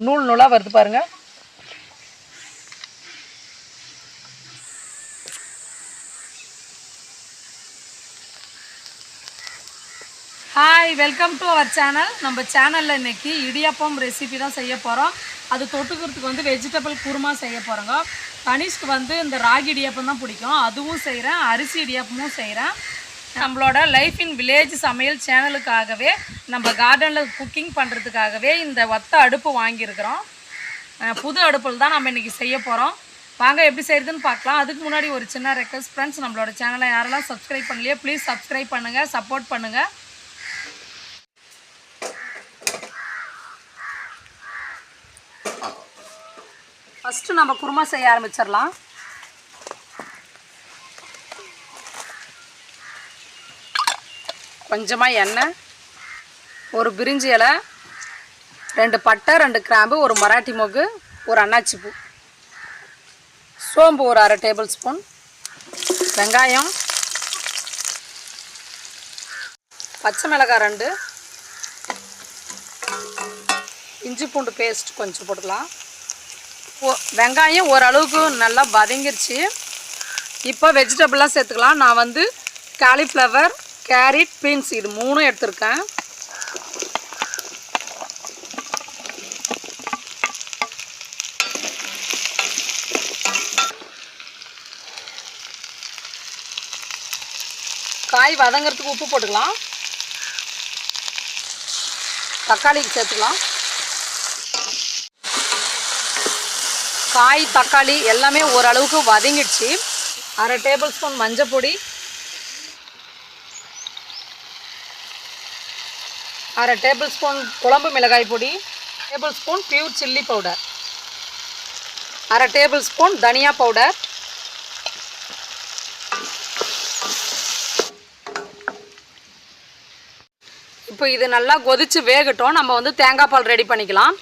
நூல் நூலாக வருது பாருங்க. Hi welcome to our channel நம்ம சேனலில் இன்னைக்கு இடியாப்பம் ரெசிபி தான் செய்ய போகிறோம் அது தொட்டுக்கிறதுக்கு வந்து வெஜிடபிள் குருமா செய்ய போகிறோங்க தனிஷ்க்கு வந்து இந்த ராகி இடியாப்பம் தான் பிடிக்கும். அதுவும் செய்கிறேன் அரிசி இடியாப்பமும் செய்கிறேன் நம்மளோட லைஃப் இன் வில்லேஜ் சமையல் சேனலுக்காகவே நம்ம கார்டனில் குக்கிங் பண்ணுறதுக்காகவே இந்த ஒத்த அடுப்பு வாங்கியிருக்கிறோம். புது அடுப்பில் தான் நம்ம இன்றைக்கி செய்ய போகிறோம் வாங்க எப்படி செய்கிறதுன்னு பார்க்கலாம். அதுக்கு முன்னாடி ஒரு சின்ன ரெக்வஸ்ட் ஃப்ரெண்ட்ஸ் நம்மளோட சேனலை யாரெல்லாம் சப்ஸ்கிரைப் பண்ணலையோ ப்ளீஸ் சப்ஸ்கிரைப் பண்ணுங்கள் சப்போர்ட் பண்ணுங்கள் ஃபஸ்ட்டு நம்ம குருமா செய்ய ஆரம்பிச்சிடலாம். கொஞ்சமாக எண்ணெய் ஒரு பிரிஞ்சி இலை ரெண்டு பட்டை ரெண்டு கிராம்பு ஒரு மராட்டி மொகு ஒரு அன்னாச்சி பூ. சோம்பு ஒரு அரை டேபிள் ஸ்பூன். வெங்காயம் பச்சை மிளகாய் ரெண்டு. இஞ்சி பூண்டு பேஸ்ட் கொஞ்சம் போட்டுக்கலாம். ஓ வெங்காயம் ஓரளவுக்கு நல்லா வதங்கிருச்சு. இப்போ வெஜிடபிள்லாம் சேர்த்துக்கலாம். நான் வந்து காலிஃப்ளவர் கேரட் பீன்ஸ் இது மூணும் எடுத்திருக்கேன். காய் வதங்கிறதுக்கு உப்பு போட்டுக்கலாம். தக்காளிக்கு சேர்த்துக்கலாம். காய் தக்காளி எல்லாமே ஓரளவுக்கு வதங்கிடுச்சு. அரை டேபிள் ஸ்பூன் மஞ்சள் பொடி அரை டேபிள் ஸ்பூன் குழம்பு மிளகாய் பொடி table spoon pure chilli powder அரை டேபிள் ஸ்பூன் தனியா பவுடர் இப்போ இது நல்லா கொதித்து வேகட்டும். நம்ம வந்து தேங்காய் பால் ரெடி பண்ணிக்கலாம்.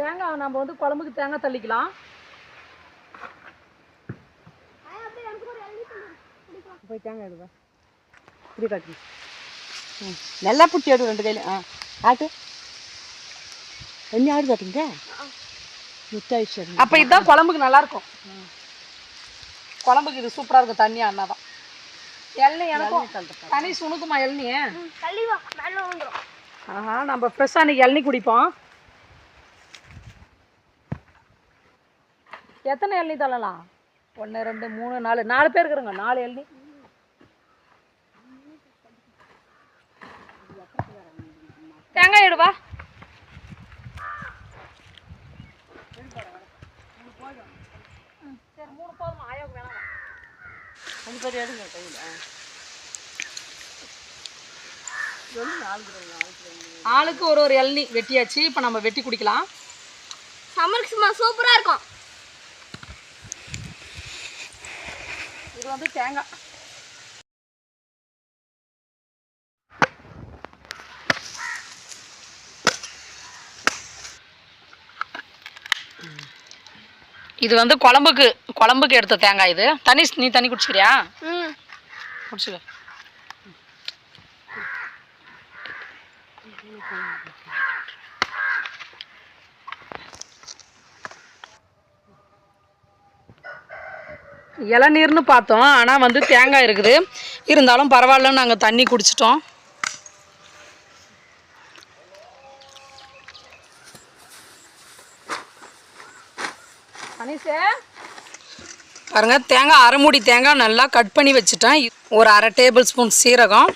தேங்காய் நம்ம வந்து குழம்புக்கு தேங்காய் தள்ளிக்கலாம். போய் தேங்காய் எடுவா இப்படி காட்டு ம் நல்லா புட்டி எடு ரெண்டு கையில். ஆ ஆட்டு என்ன ஆடு காட்டுங்க முத்தாய் சரி அப்போ இதுதான் குழம்புக்கு நல்லா இருக்கும். குழம்புக்கு இது சூப்பராக இருக்கும். தண்ணி அண்ணாதான். எள்ளி எனக்கும் தனி சுணுக்குமா எள்ளி ஆஹா நம்ம ஃப்ரெஷ்ஷாக அன்றைக்கி இளநீ குடிப்போம். எத்தனை இளநீ தள்ளலாம்? ஒன்று ரெண்டு மூணு நாலு. நாலு பேர் இருக்கிறோங்க. நாலு இளநீ தேங்காய் எடுவா சரி மூணு போதுமா ஆயோக்கு வேணாம். அஞ்சு பேர் எடுங்க கையில். ஆளுக்கு ஒரு ஒரு இளநீ வெட்டியாச்சு இப்போ நம்ம வெட்டி குடிக்கலாம். சம்மருக்கு சும்மா சூப்பராக இருக்கும். இது வந்து தேங்காய். இது வந்து குழம்புக்கு குழம்புக்கு எடுத்த தேங்காய் இது. தனி நீ தண்ணி குடிச்சிக்கிறியா? குடிச்சுக்க. இளநீர்னு பார்த்தோம் ஆனால் வந்து தேங்காய் இருக்குது. இருந்தாலும் பரவாயில்லன்னு நாங்கள் தண்ணி குடிச்சிட்டோம். பாருங்க தேங்காய் அரை மூடி தேங்காய் நல்லா கட் பண்ணி வச்சுட்டேன். ஒரு அரை டேபிள் ஸ்பூன் சீரகம்.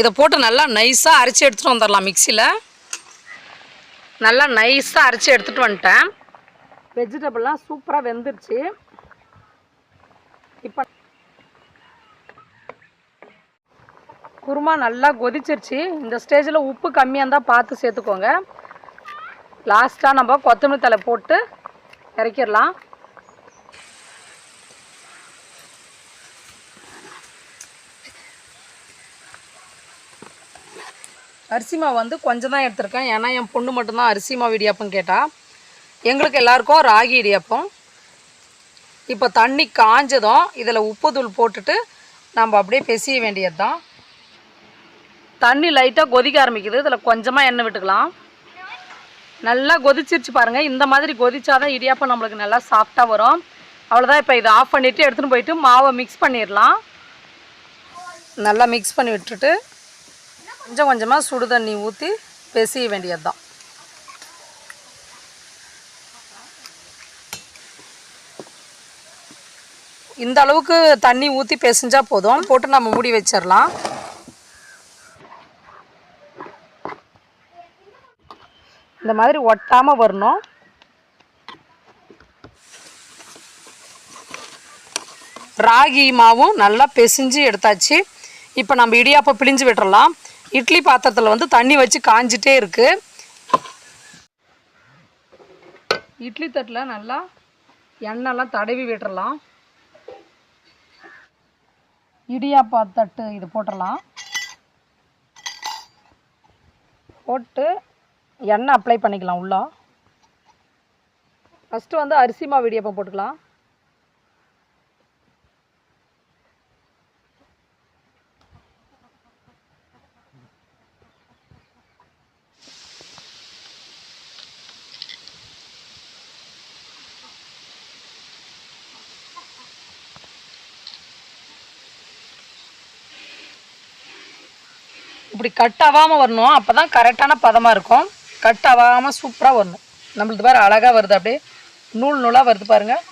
இதை போட்டு நல்லா நைஸாக அரைச்சி எடுத்துகிட்டு வந்துடலாம் மிக்சியில் நல்லா நைஸாக அரைச்சி எடுத்துகிட்டு வந்துட்டேன். வெஜிடபிள்லாம் சூப்பராக வெந்துருச்சு. இப்போ குருமா நல்லா கொதிச்சிருச்சு. இந்த ஸ்டேஜில் உப்பு கம்மியாக இருந்தால் பார்த்து சேர்த்துக்கோங்க. லாஸ்ட்டாக நம்ம கொத்தமல்லி தலை போட்டு இறக்கிடலாம். அரிசி மாவு வந்து கொஞ்சம் தான் எடுத்திருக்கேன். ஏன்னா என் பொண்ணு மட்டும்தான் அரிசி மாவு இடியாப்பம் கேட்டால் எங்களுக்கு எல்லாருக்கும் ராகி இடியாப்பம். இப்போ தண்ணி காஞ்சதும் இதில் உப்பு தூள் போட்டுட்டு நம்ம அப்படியே பெசிய வேண்டியது தான் தண்ணி லைட்டாக கொதிக்க ஆரம்பிக்குது. இதில் கொஞ்சமாக எண்ணெய் விட்டுக்கலாம். நல்லா கொதிச்சிருச்சு பாருங்கள் இந்த மாதிரி கொதிச்சாதான் இடியாப்பம் நம்மளுக்கு நல்லா சாஃப்டாக வரும். அவ்வளோதான் இப்போ இதை ஆஃப் பண்ணிவிட்டு எடுத்துகிட்டு போயிட்டு மாவை மிக்ஸ் பண்ணிடலாம். நல்லா மிக்ஸ் பண்ணி விட்டுட்டு கொஞ்சம் கொஞ்சமாக சுடு தண்ணி ஊற்றி பெசிய வேண்டியது தான் இந்த அளவுக்கு தண்ணி ஊற்றி பெசிஞ்சால் போதும். போட்டு நம்ம மூடி வச்சிடலாம். இந்த மாதிரி ஒட்டாமல் வரணும். ராகி மாவும் நல்லா பிசைஞ்சு எடுத்தாச்சு. இப்போ நம்ம இடியாப்பம் பிழிஞ்சு விட்டுறலாம். இட்லி பாத்திரத்தில் வந்து தண்ணி வச்சு காஞ்சிட்டே இருக்கு. இட்லி தட்டில் நல்லா எண்ணெய்லாம் தடவி விட்டுறலாம். இடியாப்பா தட்டு இது போட்டுடலாம் போட்டு எண்ணெய் அப்ளை பண்ணிக்கலாம் உள்ள. ஃபஸ்ட்டு வந்து அரிசி மாவு இடியப்பம் போட்டுக்கலாம். இப்படி கட் ஆகாமல் வரணும். அப்போ தான் கரெக்டான பதமாக இருக்கும். கட் ஆகாமல் சூப்பராக வரணும். நம்மளுக்கு பாரு அழகாக வருது அப்படியே. நூல் நூலாக வருது பாருங்கள்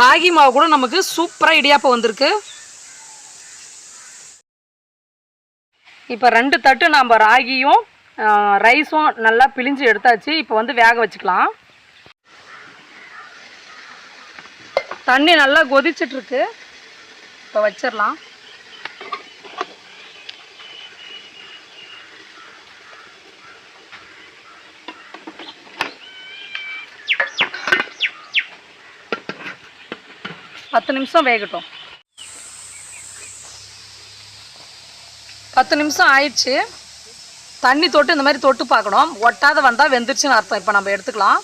ராகி மாவு கூட நமக்கு சூப்பராக இடியாப்பம் வந்திருக்கு. இப்போ ரெண்டு தட்டு நம்ம ராகியும் ரைஸும் நல்லா பிழிஞ்சு எடுத்தாச்சு. இப்போ வந்து வேக வச்சுக்கலாம். தண்ணி நல்லா கொதிச்சிட்ருக்கு. இப்போ வச்சிடலாம் பத்து நிமிஷம் வேகட்டும். பத்து நிமிஷம் ஆயிடுச்சு. தண்ணி தொட்டு இந்த மாதிரி தொட்டு பார்க்கணும். ஒட்டாத வந்தால் வெந்துருச்சுன்னு அர்த்தம். இப்போ நம்ம எடுத்துக்கலாம்.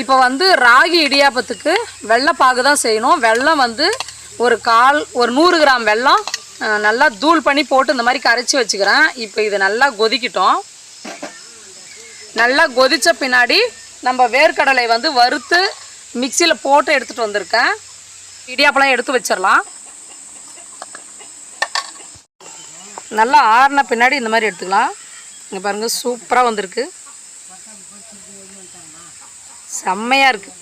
இப்போ வந்து ராகி இடியாப்பத்துக்கு வெள்ளைப்பாகு தான் செய்யணும். வெள்ளம் வந்து ஒரு கால் ஒரு நூறு கிராம் வெல்லம் நல்லா தூள் பண்ணி போட்டு இந்த மாதிரி கரைச்சி வச்சுக்கிறேன். இப்போ இது நல்லா கொதிக்கிட்டோம். நல்லா கொதித்த பின்னாடி நம்ம வேர்க்கடலை வந்து வறுத்து மிக்சியில் போட்டு எடுத்துகிட்டு வந்திருக்கேன். இடியாப்பெல்லாம் எடுத்து வச்சிடலாம். நல்லா ஆறின பின்னாடி இந்த மாதிரி எடுத்துக்கலாம். இங்கே பாருங்கள் சூப்பராக வந்திருக்கு. செம்மையாக இருக்குது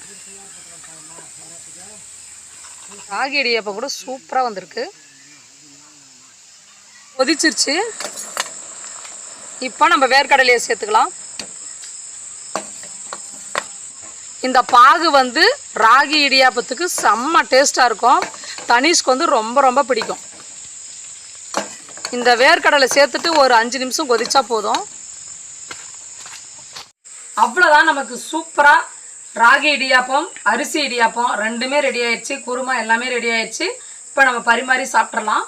ராகி இடியாப்பம் கூட சூப்பராக வந்திருக்கு. கொதிச்சிருச்சு. இப்போ நம்ம வேர்க்கடலையை சேர்த்துக்கலாம். இந்த பாகு வந்து ராகி இடியாப்பத்துக்கு செம்ம டேஸ்ட்டாக இருக்கும். தனிஷ்க்கு வந்து ரொம்ப ரொம்ப பிடிக்கும். இந்த வேர்க்கடலை சேர்த்துட்டு ஒரு அஞ்சு நிமிஷம் கொதிச்சா போதும். அவ்வளோதான் நமக்கு சூப்பராக ராகி இடியாப்பம் அரிசி இடியாப்பம் ரெண்டுமே ரெடி ஆயிடுச்சு. குருமா எல்லாமே ரெடி ஆயிடுச்சு. இப்போ நம்ம பரிமாறி சாப்பிட்றலாம்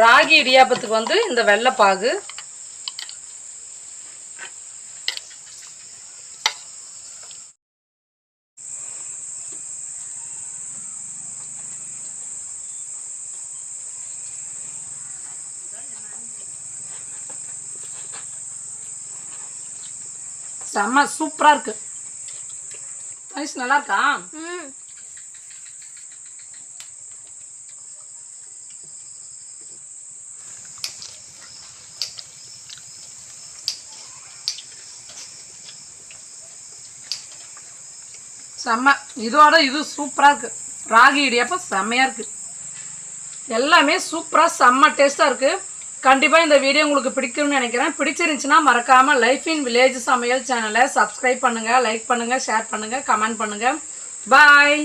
ராகி இடியாப்பத்துக்கு வந்து இந்த வெள்ளைப்பாகு செம்ம சூப்பரா இருக்கு. நல்லா இருக்கா? செம்ம. இதோட இது சூப்பராக இருக்குது ராகி இடியாப்பம் செம்மையாக இருக்குது எல்லாமே சூப்பராக செம்ம டேஸ்ட்டாக இருக்குது கண்டிப்பாக இந்த வீடியோ உங்களுக்கு பிடிக்கும்னு நினைக்கிறேன். பிடிச்சிருந்துச்சின்னா மறக்காமல் லைஃப் இன் வில்லேஜ் சமையல் சேனலை சப்ஸ்கிரைப் பண்ணுங்கள் லைக் பண்ணுங்கள் ஷேர் பண்ணுங்கள் கமெண்ட் பண்ணுங்கள் பாய்